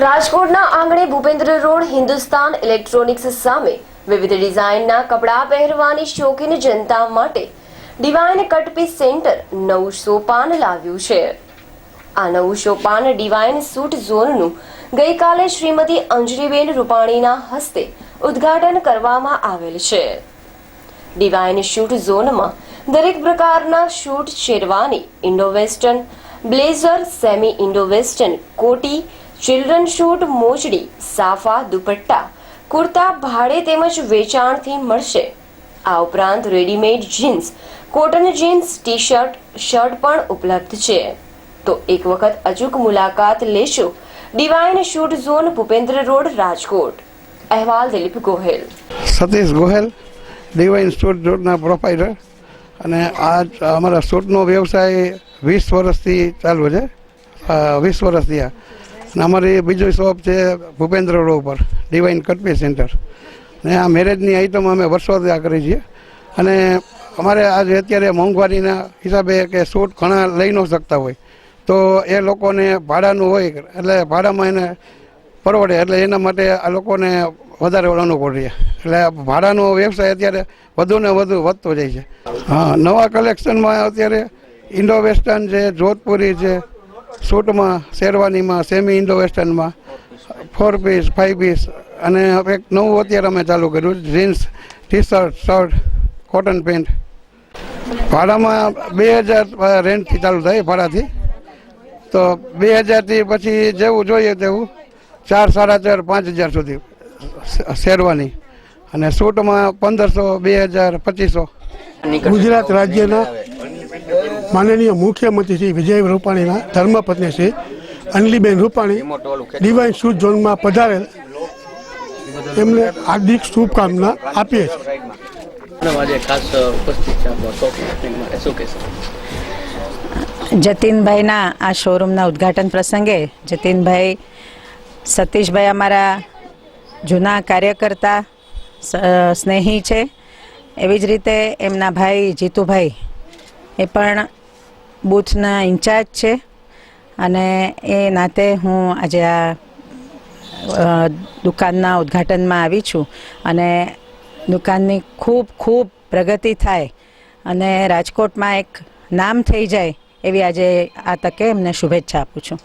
રાજકોટના આંગણે Bhupendra road, Hindustan electronics સામે વિવિધ ડિઝાઇનના કપડાં પહેરવાની શોખીન જનતા માટે ડિવાઇન કટપીસ સેન્ટર નવું સોપાન લાવ્યું છે. આ નવું સોપાન ડિવાઇન સૂટ ઝોનનું ગઈકાલે શ્રીમતી અંજલીબેન રૂપાણીના હસ્તે ઉદ્ઘાટન કરવામાં આવેલ છે. ડિવાઇન શૂટ ઝોનમાં દરેક પ્રકારના suit sherwani Indo western blazer semi Indo western, કોટી ચિલ્ડ્રન શૂટ મોજડી, સાફા, દુપટ્ટા, કુર્તા, ભાડે તેમજ વેચાણથી મળશે. આ ઉપરાંત readymade jeans cotton jeans T shirt shirt પણ ઉપલબ્ધ છે. તો એક વખત અચૂક મુલાકાત લેશો. Divine suit zone Bhupendra road Rajkot. અહેવાલ દિલીપ ગોહેલ. સતીશ ગોહેલ ડિવાઇન શૂટ ઝોનના પ્રોપાઇટર અને આ અમારા શૂટનો વ્યવસાય વીસ વર્ષથી ચાલુ છે. વીસ વર્ષ થયા. અમારી બીજો શોપ છે ભૂપેન્દ્ર રોડ ઉપર ડિવાઇન કટપી સેન્ટર ને આ મેરેજની આઈટમ અમે વર્ષોથી આ કરી છીએ. અને અમારે આજે અત્યારે મોંઘવારીના હિસાબે કે સૂટ ઘણા લઈ ન શકતા હોય. તો એ લોકોને ભાડાનું હોય, એટલે ભાડામાં એને પરવડે, એટલે એના માટે આ લોકોને વધારે અનુકૂળ રહે એટલે ભાડાનો વ્યવસાય અત્યારે વધુ ને વધુ વધતો જાય છે. હા, નવા કલેક્શનમાં અત્યારે ઇન્ડો વેસ્ટર્ન છે જોધપુરી છે સૂટમાં શેરવાનીમાં સેમી ઇન્ડો વેસ્ટર્નમાં ફોર પીસ ફાઇવ પીસ અને એક નવું અત્યારે અમે ચાલુ કર્યું jeans T shirt shirt cotton pant ભાડામાં બે હજાર રેન્ટથી ચાલુ થાય ભાડાથી. તો બે હજારથી પછી જેવું જોઈએ તેવું, ચાર, સાડા ચાર, પાંચ હજાર સુધી શેરવાની. અને સૂટમાં પંદરસો, બે હજાર, પચીસો. ગુજરાત રાજ્યના માનનીય મુખ્યમંત્રી શ્રી વિજય રૂપાણીના ધર્મપત્ની શ્રી અનલીબેન રૂપાણી ડિવાઇન શૂટ ઝોનમાં પધારેલ. એમને હાર્દિક શુભકામના આપીએ છીએ. જતીનભાઈના આ શોરૂમના ઉદ્ઘાટન પ્રસંગે જતીનભાઈ સતીશભાઈ અમારા જૂના કાર્યકર્તા સ્નેહી છે. એવી જ રીતે એમના ભાઈ જીતુભાઈ એ પણ બૂથના ઇન્ચાર્જ છે. અને એ નાતે હું આજે આ દુકાનના ઉદ્ઘાટનમાં આવી છું. અને દુકાનની ખૂબ ખૂબ પ્રગતિ થાય અને રાજકોટમાં એક નામ થઈ જાય એવી આજે આ તકે એમને શુભેચ્છા આપું છું.